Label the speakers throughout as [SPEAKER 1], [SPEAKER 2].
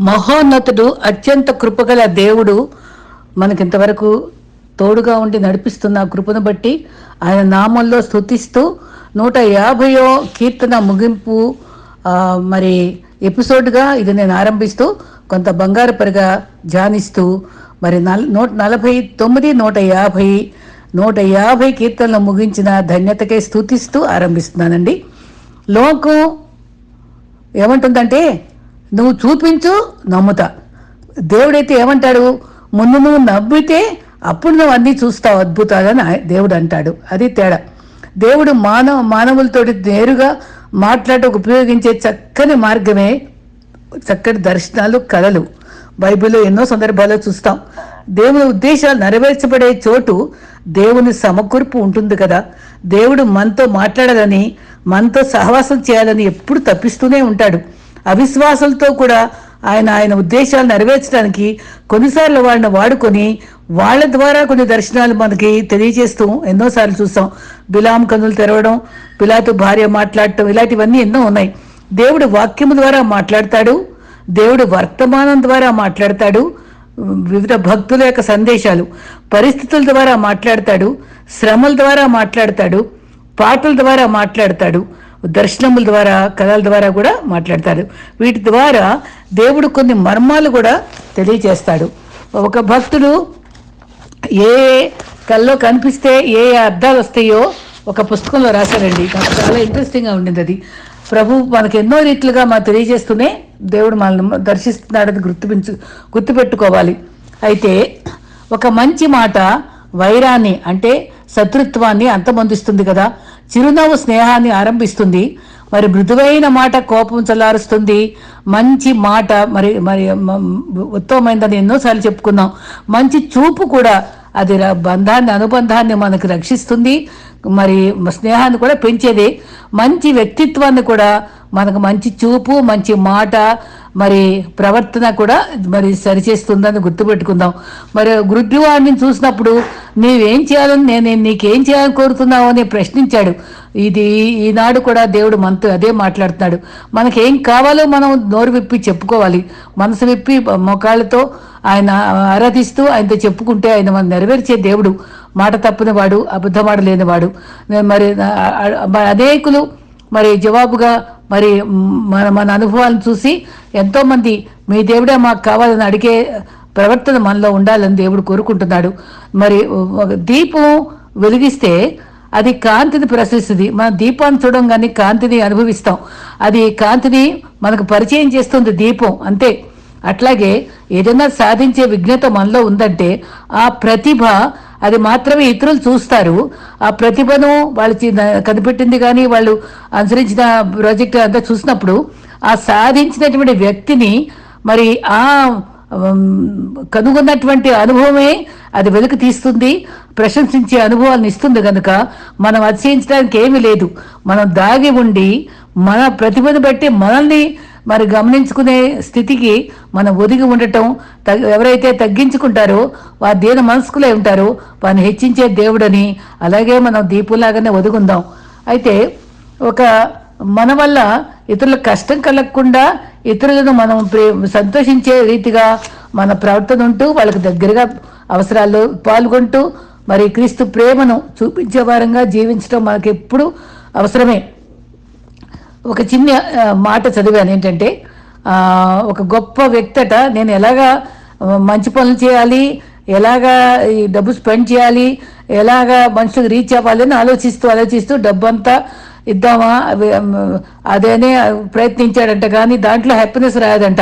[SPEAKER 1] మహోన్నతుడు అత్యంత కృపగల దేవుడు మనకింతవరకు తోడుగా ఉండి నడిపిస్తున్న కృపను బట్టి ఆయన నామంలో స్థుతిస్తూ నూట యాభయో కీర్తన ముగింపు మరి ఎపిసోడ్గా ఇది నేను ఆరంభిస్తూ కొంత బంగారుపరిగా ధ్యానిస్తూ మరి నల్ నూట నలభై తొమ్మిది నూట యాభై నూట యాభై కీర్తనలు ముగించిన ధన్యతకే స్థుతిస్తూ ఆరంభిస్తున్నానండి. లోకం ఏమంటుందంటే నువ్వు చూపించు నమ్ముతా. దేవుడైతే ఏమంటాడు? ముందు నువ్వు నవ్వితే అప్పుడు నువ్వు అన్నీ చూస్తావు అద్భుతాలని దేవుడు అంటాడు. అది తేడా. దేవుడు మానవ మానవులతోటి నేరుగా మాట్లాడటకు ఉపయోగించే చక్కని మార్గమే చక్కటి దర్శనాలు కళలు. బైబిల్లో ఎన్నో సందర్భాల్లో చూస్తాం. దేవుని ఉద్దేశాలు నెరవేర్చబడే చోటు దేవుని సమకూర్పు ఉంటుంది కదా. దేవుడు మనతో మాట్లాడాలని మనతో సహవాసం చేయాలని ఎప్పుడు తప్పిస్తూనే ఉంటాడు. అవిశ్వాసంతో కూడా ఆయన ఆయన ఉద్దేశాలు నెరవేర్చడానికి కొన్నిసార్లు వాళ్ళని వాడుకొని వాళ్ళ ద్వారా కొన్ని దర్శనాలు మనకి తెలియజేస్తూ ఎన్నోసార్లు చూస్తాం. బిలాం కన్నులు తెరవడం పిలాతు భార్య మాట్లాడటం ఇలాంటివన్నీ ఎన్నో ఉన్నాయి. దేవుడు వాక్యము ద్వారా మాట్లాడతాడు దేవుడు వర్తమానం ద్వారా మాట్లాడతాడు వివిధ భక్తుల యొక్క సందేశాలు పరిస్థితుల ద్వారా మాట్లాడతాడు శ్రమల ద్వారా మాట్లాడతాడు పాటల ద్వారా మాట్లాడతాడు దర్శనముల ద్వారా కథల ద్వారా కూడా మాట్లాడతాడు. వీటి ద్వారా దేవుడు కొన్ని మర్మాలు కూడా తెలియజేస్తాడు ఒక భక్తుడు ఏ కల్లో కనిపిస్తే ఏ అర్థాలు వస్తాయో ఒక పుస్తకంలో రాశారండి నాకు చాలా ఇంట్రెస్టింగ్గా ఉండింది అది. ప్రభు మనకు ఎన్నో రీతిలుగా మాకు తెలియజేస్తూనే దేవుడు మనల్ని దర్శిస్తున్నాడని గుర్తుపించు గుర్తుపెట్టుకోవాలి. అయితే ఒక మంచి మాట వైరాన్ని అంటే శత్రుత్వాన్ని అంతమొందిస్తుంది కదా. చిరునవ్వు స్నేహాన్ని ఆరంభిస్తుంది. మరి మృదువైన మాట కోపం చల్లారుస్తుంది. మంచి మాట మరి మరి ఉత్తమమైందని ఎన్నోసార్లు చెప్పుకున్నాం. మంచి చూపు కూడా అది బంధాన్ని అనుబంధాన్ని మనకు రక్షిస్తుంది. మరి స్నేహాన్ని కూడా పెంచేది. మంచి వ్యక్తిత్వాన్ని కూడా మనకు మంచి చూపు మంచి మాట మరి ప్రవర్తన కూడా మరి సరిచేస్తుందని గుర్తుపెట్టుకుందాం. మరి గురుద్వారిని చూసినప్పుడు నీవేం చేయాలని నేను నీకేం చేయాలని కోరుతున్నావు అని ప్రశ్నించాడు. ఇది ఈనాడు కూడా దేవుడు మనతో అదే మాట్లాడుతున్నాడు. మనకేం కావాలో మనం నోరు విప్పి చెప్పుకోవాలి. మనసు విప్పి మొకాళ్ళతో ఆయన ఆరాధిస్తూ ఆయనతో చెప్పుకుంటే ఆయన మనం నెరవేర్చే దేవుడు. మాట తప్పని వాడు అబద్ధమాట లేనివాడు మరి అనేకులు మరి జవాబుగా మరి మన మన అనుభవాలను చూసి ఎంతోమంది మీ దేవుడే మాకు కావాలని అడిగే ప్రవర్తన మనలో ఉండాలని దేవుడు కోరుకుంటున్నాడు. మరి ఒక దీపం వెలిగిస్తే అది కాంతిని ప్రసరిస్తుంది. మన దీపాన్ని చూడంగానే కాంతిని అనుభవిస్తాం. అది కాంతిని మనకు పరిచయం చేస్తుంది దీపం అంతే. అట్లాగే ఏదైనా సాధించే విఘ్నత మనలో ఉందంటే ఆ ప్రతిభ అది మాత్రమే ఇతరులు చూస్తారు. ఆ ప్రతిభను వాళ్ళు కనిపెట్టింది కానీ వాళ్ళు అనుసరించిన ప్రాజెక్ట్ అంతా చూసినప్పుడు ఆ సాధించినటువంటి వ్యక్తిని మరి ఆ కనుగొన్నటువంటి అనుభవమే అది వెలుగు తీస్తుంది ప్రశంసించే అనుభవాలను ఇస్తుంది కనుక మనం అతిశయించడానికి ఏమీ లేదు. మనం దాగి ఉండి మన ప్రతిభను బట్టి మనల్ని మరి గమనించుకునే స్థితికి మనం ఒదిగి ఉండటం ఎవరైతే తగ్గించుకుంటారో వారు దేని మనస్కులే ఉంటారో వారిని హెచ్చించే దేవుడని అలాగే మనం దీపులాగానే ఒదుగుందాం. అయితే ఒక మన వల్ల ఇతరులకు కష్టం కలగకుండా ఇతరులను మనం ప్రే సంతోషించే రీతిగా మన ప్రవర్తన ఉంటూ వాళ్ళకి దగ్గరగా అవసరాల్లో పాల్గొంటూ మరి క్రీస్తు ప్రేమను చూపించే వారంగా జీవించడం మనకి ఎప్పుడు అవసరమే. ఒక చిన్న మాట చదివాను. ఏంటంటే ఒక గొప్ప వ్యక్తట నేను ఎలాగా మంచి పనులు చేయాలి ఎలాగా ఈ డబ్బు స్పెండ్ చేయాలి ఎలాగా మనుషులకు రీచ్ అవ్వాలి అని ఆలోచిస్తూ ఆలోచిస్తూ డబ్బు అంతా ఇద్దామా అవి, అదేనే ప్రయత్నించాడంట. కానీ దాంట్లో హ్యాపీనెస్ రాదంట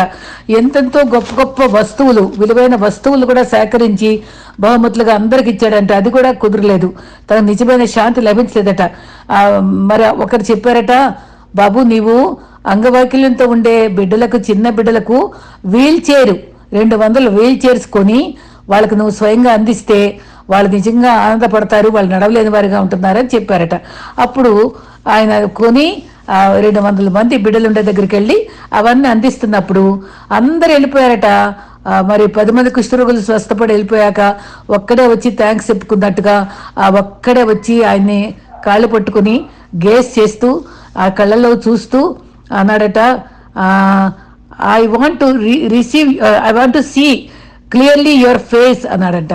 [SPEAKER 1] ఎంతెంతో గొప్ప గొప్ప వస్తువులు విలువైన వస్తువులు కూడా సేకరించి బహుమతులుగా అందరికి ఇచ్చాడంట. అది కూడా కుదరలేదు. తనకు నిజమైన శాంతి లభించలేదట. మరి ఒకరు చెప్పారట బాబు నీవు అంగవైకల్యంతో ఉండే బిడ్డలకు చిన్న బిడ్డలకు వీల్ చైర్ రెండు వందలు వీల్ చైర్స్ కొని వాళ్ళకు నువ్వు స్వయంగా అందిస్తే వాళ్ళు నిజంగా ఆనందపడతారు వాళ్ళు నడవలేని వారిగా ఉంటున్నారని చెప్పారట. అప్పుడు ఆయన కొని రెండు వందల మంది బిడ్డలు ఉండే దగ్గరికి వెళ్ళి అవన్నీ అందిస్తున్నప్పుడు అందరు వెళ్ళిపోయారట. మరి పది మంది కుష్ఠరోగులు స్వస్థపడి వెళ్ళిపోయాక ఒక్కడే వచ్చి థ్యాంక్స్ చెప్పుకున్నట్టుగా ఆ ఒక్కడే వచ్చి ఆయన్ని కాళ్ళు పట్టుకుని గేస్ చేస్తూ ఆ కళ్ళలో చూస్తూ అన్నాడట I want to receive I want to see clearly your face అన్నాడంట.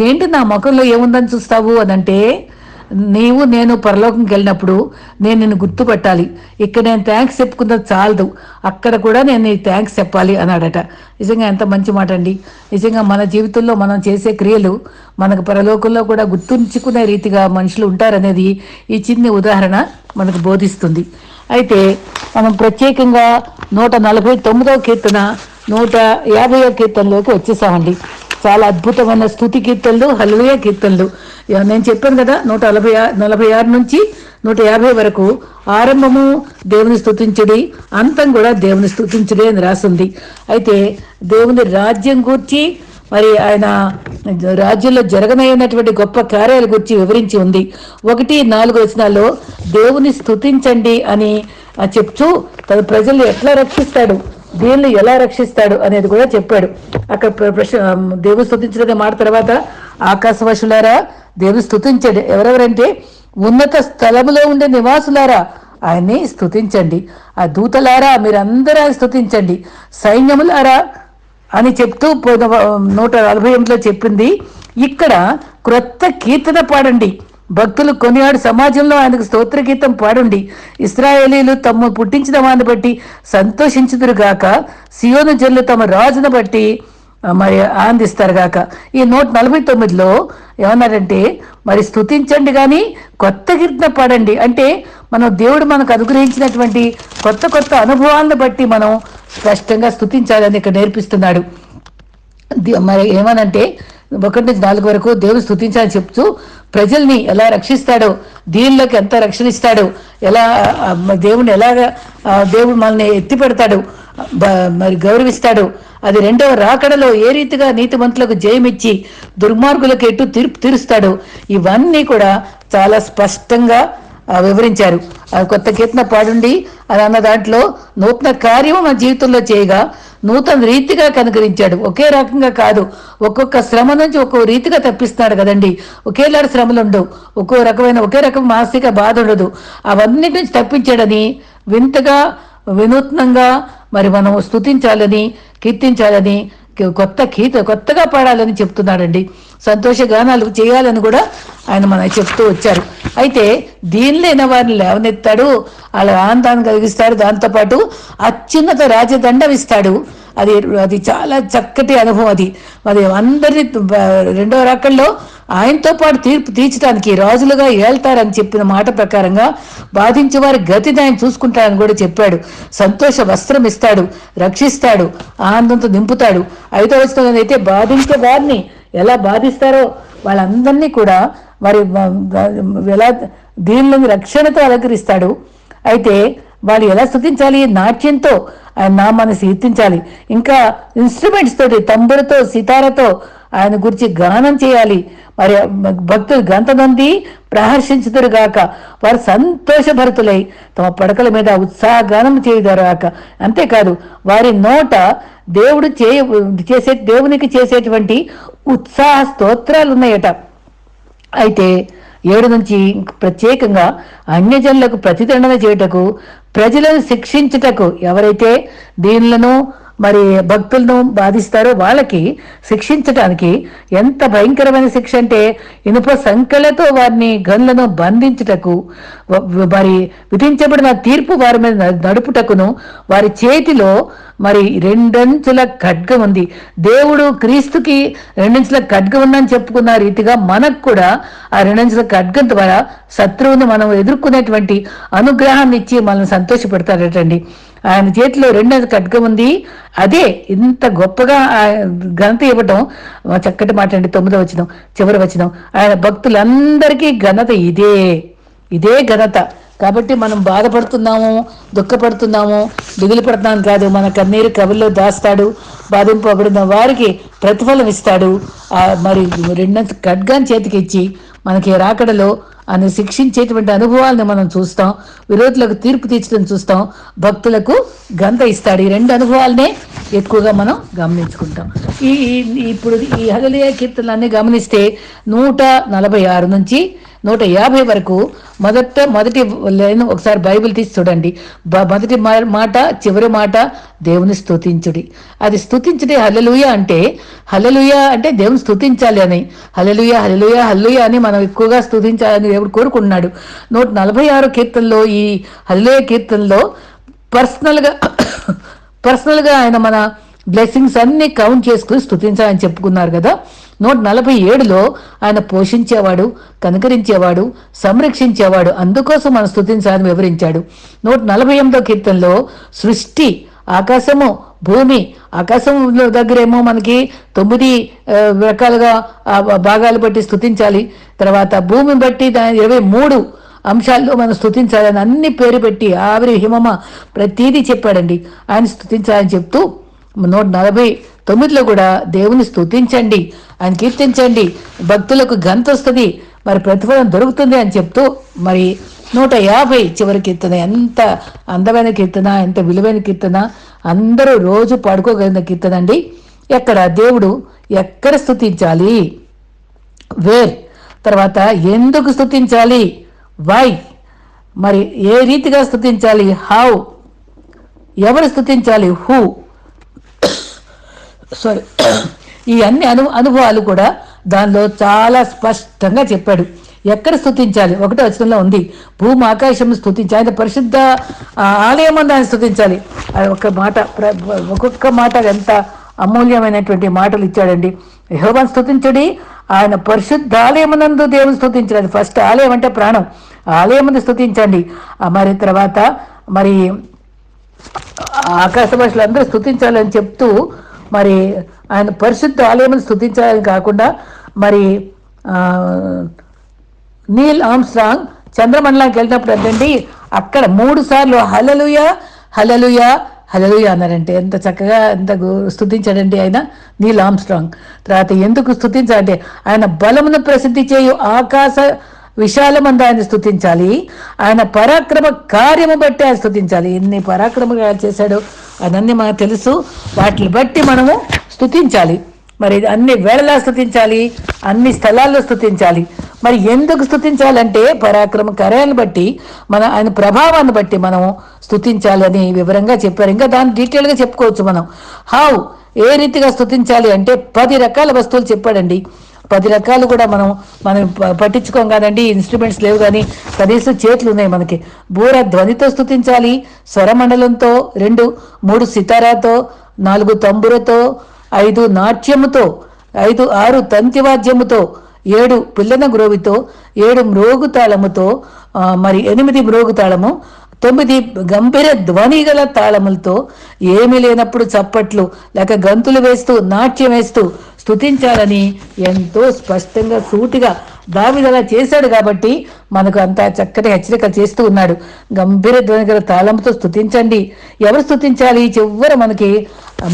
[SPEAKER 1] దేంటి నా ముఖంలో ఏముందని చూస్తావు? అనంటే నీవు నేను పరలోకంకి వెళ్ళినప్పుడు నేను నిన్ను గుర్తుపట్టాలి. ఇక్కడ నేను థ్యాంక్స్ చెప్పుకున్నది చాలదు. అక్కడ కూడా నేను నీ థ్యాంక్స్ చెప్పాలి అన్నాడట. నిజంగా ఎంత మంచి మాట అండి. నిజంగా మన జీవితంలో మనం చేసే క్రియలు మనకు పరలోకంలో కూడా గుర్తుంచుకునే రీతిగా మనుషులు ఉంటారనేది ఈ చిన్ని ఉదాహరణ మనకు బోధిస్తుంది. అయితే మనం ప్రత్యేకంగా నూట నలభై తొమ్మిదవ కీర్తన నూట యాభైవ కీర్తనలోకి వచ్చేసామండి. చాలా అద్భుతమైన స్థుతి కీర్తనలు హలుయ కీర్తనలు. నేను చెప్పాను కదా నూట నలభై ఆ- నలభై ఆరు నుంచి నూట యాభై వరకు ఆరంభము దేవుని స్థుతించుడి అంతం కూడా దేవుని స్తుతించుడి అని రాసింది. అయితే దేవుని రాజ్యం గూర్చి మరి ఆయన రాజ్యంలో జరగనైనటువంటి గొప్ప కార్యాల గురించి వివరించి ఉంది. ఒకటి నాలుగు వచనాల్లో దేవుని స్థుతించండి అని చెప్తూ తన ప్రజలు ఎట్లా రక్షిస్తాడు? దీన్ని ఎలా రక్షిస్తాడు అనేది కూడా చెప్పాడు. అక్కడ ప్ర- దేవుని స్తుతించడం మాట తర్వాత ఆకాశవశులారా దేవుని స్థుతించండి ఎవరెవరంటే ఉన్నత స్థలములో ఉండే నివాసులారా ఆయన్ని స్థుతించండి ఆ దూతలారా మీరందరూ ఆయన స్థుతించండి సైన్యములారా అని చెప్తూ నూట నలభై ఎనిమిదిలో చెప్పింది ఇక్కడ క్రొత్త కీర్తన పాడండి. భక్తులు కొనియాడు సమాజంలో ఆయనకు స్తోత్రగీతం పాడండి. ఇస్రాయేలీలు తమ పుట్టించిన వాడిని బట్టి సంతోషించుదురుగాక సియోను జల్లు తమ రాజును బట్టి మరి ఆనందిస్తారు గాక. ఈ నూట నలభై తొమ్మిదిలో ఏమన్నారంటే మరి స్తుతించండి కానీ కొత్త కీర్తన పాడండి. అంటే మనం దేవుడు మనకు అనుగ్రహించినటువంటి కొత్త కొత్త అనుభవాలను బట్టి మనం స్పష్టంగా స్థుతించాలని ఇక్కడ నేర్పిస్తున్నాడు. మరి ఏమనంటే ఒకటి నుంచి నాలుగు వరకు దేవుని స్థుతించాలని చెప్తూ ప్రజల్ని ఎలా రక్షిస్తాడో దీనిలోకి ఎంత రక్షణ ఇస్తాడో ఎలా దేవుని మ- ఎలాగ దేవుడు మనల్ని ఎత్తి పెడతాడు మరి గౌరవిస్తాడు అది రెండవ రాకడలో ఏ రీతిగా నీతిమంతులకు జయమిచ్చి దుర్మార్గులకు ఎటు తీర్పు తీరుస్తాడు ఇవన్నీ కూడా చాలా స్పష్టంగా వివరించారు. కొత్త కీర్తన పాడుండి. అని అన్న దాంట్లో నూతన కార్యము మన జీవితంలో చేయగా నూతన రీతిగా కనుగరించాడు ఒకే రకంగా కాదు ఒక్కొక్క శ్రమ నుంచి ఒక్కో రీతిగా తప్పిస్తున్నాడు కదండి. ఒకేలాంటి శ్రమలు ఉండవు. ఒక్కో రకమైన ఒకే రకం మానసిక బాధ ఉండదు. అవన్నిటి నుంచి తప్పించాడని వింతగా వినూత్నంగా మరి మనం స్తుతించాలని కీర్తించాలని కొత్త కీర్త కొత్తగా పాడాలని చెప్తున్నాడండి. సంతోష గానాలు చేయాలని కూడా ఆయన మనకి చెప్తూ వచ్చారు. అయితే దీనిలైన వారిని లేవనెత్తాడు అలా ఆనందాన్ని కలిగిస్తాడు దాంతోపాటు అత్యున్నత రాజదండం ఇస్తాడు అది అది చాలా చక్కటి అనుభవం అది. మరి అందరినీ రెండో రకంలో ఆయనతో పాటు తీర్పు తీర్చడానికి రాజులుగా ఏళ్తారని చెప్పిన మాట ప్రకారంగా బాధించే వారి గతిని ఆయన చూసుకుంటారని కూడా చెప్పాడు. సంతోష వస్త్రం ఇస్తాడు రక్షిస్తాడు ఆనందంతో నింపుతాడు. ఐదో వచ్చిన అయితే బాధించే వారిని ఎలా బాధిస్తారో వాళ్ళందరినీ కూడా వారి ఎలా దీనిలోని రక్షణతో అలంకరిస్తాడు. అయితే వాళ్ళు ఎలా స్థుతించాలి నాట్యంతో ఆయన నామాన్ని కీర్తించాలి. ఇంకా ఇన్స్ట్రుమెంట్స్ తోటి తంబురతో సితారతో ఆయన గురించి గానం చేయాలి. మరి భక్తులు గంతనంది ప్రహర్షించుదురు గాక. వారు సంతోషభరితులై తమ పడకల మీద ఉత్సాహ గానం చేయుదారాక అంతేకాదు వారి నోట దేవుడు చేయ చేసే దేవునికి చేసేటువంటి ఉత్సాహ స్తోత్రాలు ఉన్నాయట అయితే ఏడు నుంచి ప్రత్యేకంగా అన్యజనులకు ప్రతిదండన చేయుటకు ప్రజలను శిక్షించుటకు ఎవరైతే దీనులను మరి భక్తులను బాధిస్తారో వాళ్ళకి శిక్షించటానికి ఎంత భయంకరమైన శిక్ష అంటే ఇనుప సంఖ్యలతో వారిని గన్లను బంధించుటకు మరి విధించబడిన తీర్పు వారి మీద నడుపుటకును వారి చేతిలో మరి రెండంచుల ఖడ్గం ఉంది. దేవుడు క్రీస్తుకి రెండంచుల ఖడ్గం ఉందని చెప్పుకున్న రీతిగా మనకు కూడా ఆ రెండంచుల ఖడ్గం ద్వారా శత్రువుని మనం ఎదుర్కొనేటువంటి అనుగ్రహాన్ని ఇచ్చి మనల్ని సంతోషపెడతారటండి. ఆయన చేతిలో రెండంచుల ఖడ్గం ఉంది. అదే ఇంత గొప్పగా ఘనత ఇవ్వటం చక్కటి మాట అండి తొమ్మిదో వచ్చిన చివరి వచ్చినాం ఆయన భక్తులందరికీ ఘనత ఇదే. ఇదే ఘనత. కాబట్టి మనం బాధపడుతున్నాము దుఃఖపడుతున్నాము దిగులు పడుతున్నాం కాదు. మన కన్నీరు కవుల్లో దాస్తాడు బాధింపబడిన వారికి ప్రతిఫలం ఇస్తాడు. మరి రెండంత ఖడ్గాన్ని చేతికి ఇచ్చి మనకి రాకడలో అని శిక్షించేటువంటి అనుభవాలను మనం చూస్తాం. విరోధులకు తీర్పు తీర్చడం చూస్తాం. భక్తులకు గంత ఇస్తాడు. ఈ రెండు అనుభవాలనే ఎక్కువగా మనం గమనించుకుంటాం. ఈ ఈ- ఇప్పుడు ఈ హగలియ కీర్తనలన్నీ గమనిస్తే నూట నలభై ఆరు నుంచి నూట యాభై వరకు మొదట మొదటి లేని ఒకసారి బైబిల్ తీసి చూడండి. బ- మొదటి మా- మాట చివరి మాట దేవుని స్తుతించుడి. అది స్తుతించుడి హలలుయ అంటే హలలుయ అంటే దేవుని స్తుతించాలి అని. హలలుయ హలలుయ హల్లుయ అని మనం ఎక్కువగా స్తుతించాలని దేవుడు కోరుకున్నాడు నూట నలభై ఆరు కీర్తనలో ఈ హల్లుయ కీర్తనలో పర్సనల్గా పర్సనల్గా ఆయన మన బ్లెస్సింగ్స్ అన్ని కౌంట్ చేసుకుని స్తుతించాలని చెప్పుకున్నారు కదా. నూట నలభై ఏడులో ఆయన పోషించేవాడు కనుకరించేవాడు సంరక్షించేవాడు అందుకోసం మనం స్తుతించాలని వివరించాడు. నూట నలభై ఎనిమిదో కీర్తనలో సృష్టి ఆకాశము భూమి ఆకాశం దగ్గరేమో మనకి తొమ్మిది రకాలుగా భాగాలు బట్టి స్తుతించాలి తర్వాత భూమిని బట్టి దాని ఇరవై మూడు అంశాల్లో మనం స్థుతించాలని అన్ని పేరు పెట్టి ఆవిరి హిమమ ప్రతీది చెప్పాడండి. ఆయన స్తుతించాలని చెప్తూ నూట నలభై తొమ్మిదిలో కూడా దేవుని స్థుతించండి ఆయన కీర్తించండి. భక్తులకు గంత వస్తుంది. మరి ప్రతిఫలం దొరుకుతుంది అని చెప్తూ మరి నూట యాభై చివరి కీర్తన ఎంత అందమైన కీర్తన ఎంత విలువైన కీర్తన అందరూ రోజు పాడుకోగలిగిన కీర్తన అండి. ఎక్కడ దేవుడు ఎక్కడ స్థుతించాలి వేర్. తర్వాత ఎందుకు స్థుతించాలి వై. మరి ఏ రీతిగా స్థుతించాలి హౌ. ఎవరు స్థుతించాలి హూ. సారీ ఈ అన్ని అను అనుభవాలు కూడా దానిలో చాలా స్పష్టంగా చెప్పాడు. ఎక్కడ స్థుతించాలి? ఒకటో వచనంలో ఉంది. భూమి ఆకాశం స్థుతించి ఆయన పరిశుద్ధ ఆలయం అని ఆయన స్థుతించాలి. ఒక మాట ఒక్కొక్క మాట ఎంత అమూల్యమైనటువంటి మాటలు ఇచ్చాడండి. యహోవాన్ స్థుతించడి ఆయన పరిశుద్ధాలయమునందు దేవుని స్తుతించండి ఫస్ట్ ఆలయం అంటే ప్రాణం. ఆలయముందు స్థుతించండి. మరి తర్వాత మరి ఆకాశ భాషలు అందరూ స్థుతించాలని చెప్తూ మరి ఆయన పరిశుద్ధ ఆలయమును స్థుతించాలని కాకుండా మరి నీల్ ఆమ్స్ట్రాంగ్ చంద్రమండలానికి వెళ్ళినప్పుడు ఏంటండి అక్కడ మూడు సార్లు హలలుయ హలలుయ హలలుయ అన్నారంటే ఎంత చక్కగా ఎంత స్థుతించాడండి ఆయన నీల్ ఆమ్స్ట్రాంగ్ తర్వాత ఎందుకు స్థుతించాలంటే ఆయన బలమును ప్రసిద్ధి చేయు ఆకాశ విశాలమంది ఆయన స్థుతించాలి. ఆయన పరాక్రమ కార్యము బట్టి ఆయన స్థుతించాలి. ఎన్ని పరాక్రమంగా చేశాడో? అదన్నీ మనకు తెలుసు. వాటిని బట్టి మనము స్థుతించాలి మరి అన్ని వేళలా స్థుతించాలి అన్ని స్థలాల్లో స్థుతించాలి మరి ఎందుకు స్థుతించాలంటే పరాక్రమ కార్యాలను బట్టి మన ఆయన ప్రభావాన్ని బట్టి మనం స్థుతించాలని వివరంగా చెప్పారు. ఇంకా దాన్ని డీటెయిల్గా చెప్పుకోవచ్చు మనం. హౌ ఏ రీతిగా స్థుతించాలి అంటే పది రకాల వస్తువులు చెప్పాడండి. పది రకాలు కూడా మనం మనం పట్టించుకోం కాదండి ఇన్స్ట్రుమెంట్స్ లేవు కానీ కనీసం చేతులు ఉన్నాయి మనకి. బూర ధ్వనితో స్తుతించాలి స్వరమండలంతో రెండు మూడు సితారాతో నాలుగు తంబురతో ఐదు నాట్యముతో ఐదు ఆరు తంతివాద్యముతో ఏడు పిల్లన గ్రోవితో ఏడు మ్రోగు తాళముతో మరి ఎనిమిది మ్రోగు తాళము తొమ్మిది గంభీర ధ్వని గల తాళములతో ఏమీ లేనప్పుడు చప్పట్లు లేక గంతులు వేస్తూ నాట్యం వేస్తూ స్థుతించాలని ఎంతో స్పష్టంగా సూటిగా దావిదలా చేశాడు కాబట్టి మనకు అంత చక్కటి హెచ్చరిక చేస్తూ ఉన్నాడు. గంభీర ధ్వని గల తాళంతో స్థుతించండి ఎవరు స్థుతించాలి చివర మనకి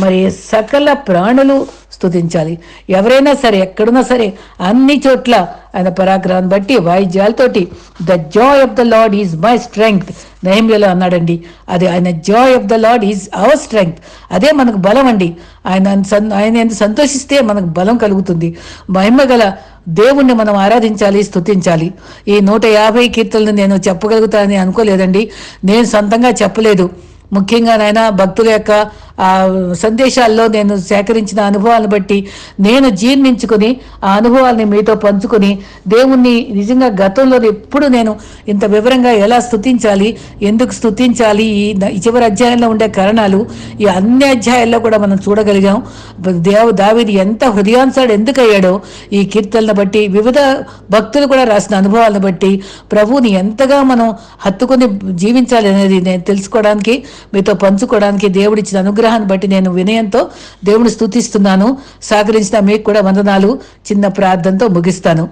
[SPEAKER 1] మరి సకల ప్రాణులు స్థుతించాలి ఎవరైనా సరే ఎక్కడున్నా సరే అన్ని చోట్ల ఆయన పరాక్రమాన్ని బట్టి వాయిద్యాలతోటి the joy of the lord is my strength నైమ్యలో అన్నాడండి. అది ఆయన joy of the lord is our strength అదే మనకు బలం అండి. ఆయన ఆయన ఎంత సంతోషిస్తే మనకు బలం కలుగుతుంది. మహిమ గల దేవుణ్ణి మనం ఆరాధించాలి స్తుతించాలి. ఈ నూట యాభై కీర్తనలు నేను చెప్పగలుగుతానని అనుకోలేదండి. నేను సొంతంగా చెప్పలేదు. ముఖ్యంగా నాయన భక్తుల యొక్క సందేశాల్లో నేను సేకరించిన అనుభవాలను బట్టి నేను జీర్ణించుకుని ఆ అనుభవాల్ని మీతో పంచుకొని దేవుణ్ణి నిజంగా గతంలో ఎప్పుడు నేను ఇంత వివరంగా ఎలా స్థుతించాలి ఎందుకు స్థుతించాలి ఈ చివరి అధ్యాయంలో ఉండే కారణాలు ఈ అన్ని అధ్యాయాల్లో కూడా మనం చూడగలిగాం. దేవు దావిది ఎంత హృదయాంశాడు ఎందుకు అయ్యాడో ఈ కీర్తనను బట్టి వివిధ భక్తులు కూడా రాసిన అనుభవాలను బట్టి ప్రభువుని ఎంతగా మనం హత్తుకొని జీవించాలి అనేది నేను తెలుసుకోవడానికి మీతో పంచుకోవడానికి దేవుడిచ్చిన అనుగ్రహాన్ని బట్టి నేను వినయంతో దేవుని స్థుతిస్తున్నాను సహకరించిన మీకు కూడా వందనాలు. చిన్న ప్రార్థనతో ముగిస్తాను.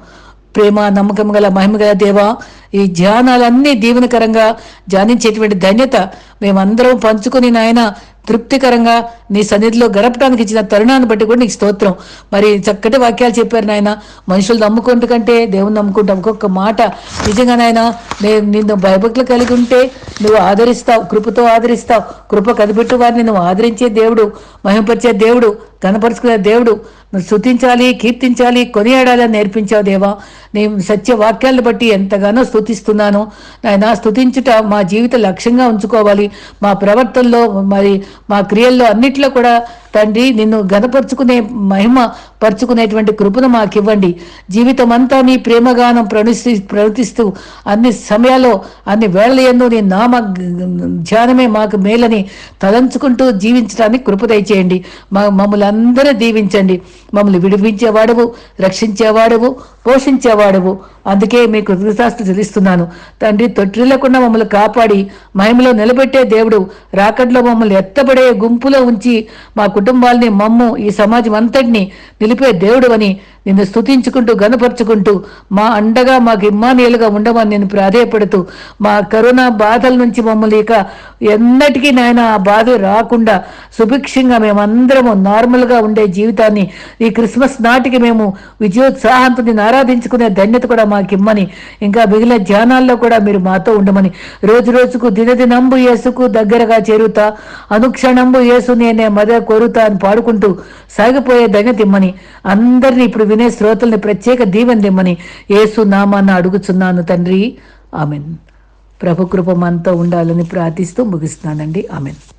[SPEAKER 1] ప్రేమ నమ్మకం గల మహిమ గల దేవా ఈ ధ్యానాలన్నీ దీవెనకరంగా ధ్యానించేటువంటి ధన్యత మేమందరం పంచుకుని నాయన తృప్తికరంగా నీ సన్నిధిలో గడపడానికి ఇచ్చిన తరుణాన్ని బట్టి కూడా నీకు స్తోత్రం. మరి చక్కటి వాక్యాలు చెప్పారు నాయన. మనుషులు నమ్ముకుంటు కంటే దేవుని నమ్ముకుంటాం ఒక్కొక్క మాట. నిజంగా నాయన నేను నిన్ను భయభక్తులు కలిగి ఉంటే నువ్వు ఆదరిస్తావు కృపతో ఆదరిస్తావు. కృప కనిపెట్టు వారిని నువ్వు ఆదరించే దేవుడు మహిమపరిచే దేవుడు కనపరుచుకునే దేవుడు. స్థుతించాలి కీర్తించాలి కొనియాడాలని నేర్పించావు దేవా. నీ సత్య వాక్యాలను బట్టి ఎంతగానో స్తుతిస్తున్నాను. నాయన స్థుతించుట మా జీవిత లక్ష్యంగా ఉంచుకోవాలి. మా ప్రవర్తనలో మరి మా క్రియల్లో అన్నిట్లో కూడా తండ్రి నిన్ను గనపరుచుకునే మహిమ పరుచుకునేటువంటి కృపను మాకు ఇవ్వండి జీవితం అంతా నీ ప్రేమగానం ప్రణిస్తూ ప్రవర్తిస్తూ అన్ని సమయాల్లో అన్ని వేళల ఎందు నీ నామ ధ్యానమే మాకు మేలని తలంచుకుంటూ జీవించడానికి కృప దయచేయండి. మా మమ్మల్ని అందరూ దీవించండి. మమ్మల్ని విడిపించేవాడవు రక్షించేవాడవు పోషించేవాడవు. అందుకే మీకు కృతజ్ఞత చెల్లిస్తున్నాను. తండ్రి తొట్టిల్లకుండా మమ్మల్ని కాపాడి మహిమలో నిలబెట్టే దేవుడు రాకడ్లో మమ్మల్ని ఎత్తబడే గుంపులో ఉంచి మా కుటుంబాల్ని మమ్ము ఈ సమాజం అంతటిని నిలిపే దేవుడు అని నిన్ను స్తుతించుకుంటూ గనపరుచుకుంటూ మా అండగా మాకు ఇమ్మానియలుగా ఉండమని నేను ప్రాధేయపడుతూ మా కరోనా బాధల నుంచి మమ్మల్ని ఇక ఎన్నటికీ నాయన ఆ బాధ రాకుండా సుభిక్షంగా మేమందరము నార్మల్గా ఉండే జీవితాన్ని ఈ క్రిస్మస్ నాటికి మేము విజయోత్సాహంతో ఆరాధించుకునే ధన్యత కూడా మాకు ఇమ్మని ఇంకా మిగిలిన ధ్యానాల్లో కూడా మీరు మాతో ఉండమని. రోజు రోజుకు దినదినంబు యేసుకు దగ్గరగా చేరుతా అనుక్షణంబు యేసు నేనే మద కోరుతా అని పాడుకుంటూ సాగిపోయే ధన్యత ఇమ్మని. అందరినీ ఇప్పుడు వినే శ్రోతల్ని ప్రత్యేక దీవెన దిమ్మని యేసు నామాన్న అడుగుచున్నాను తండ్రి. ఆమెన్. ప్రభు కృప మనతో ఉండాలని ప్రార్థిస్తూ ముగిస్తున్నానండి. ఆమెన్.